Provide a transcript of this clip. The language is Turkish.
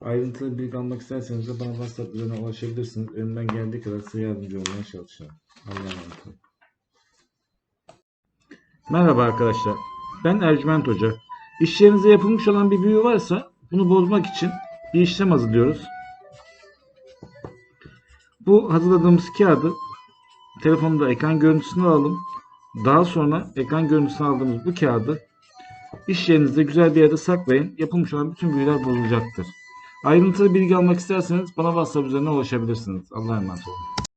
Ayrıntılı bilgi almak isterseniz de bana WhatsApp üzerinden ulaşabilirsiniz. Elimden geldiği kadar size yardımcı olmaya çalışacağım. Allah'a emanet olun. Merhaba arkadaşlar. Ben Ercüment Hoca. İş yerinizde yapılmış olan bir büyü varsa bunu bozmak için bir işlem hazırlıyoruz. Bu hazırladığımız kağıdı telefonda ekran görüntüsünü alalım. Daha sonra ekran görüntüsünü aldığımız bu kağıdı iş yerinizde güzel bir yerde saklayın. Yapılmış olan bütün büyüler bozulacaktır. Ayrıntılı bilgi almak isterseniz bana WhatsApp üzerinden ulaşabilirsiniz. Allah'a emanet olun.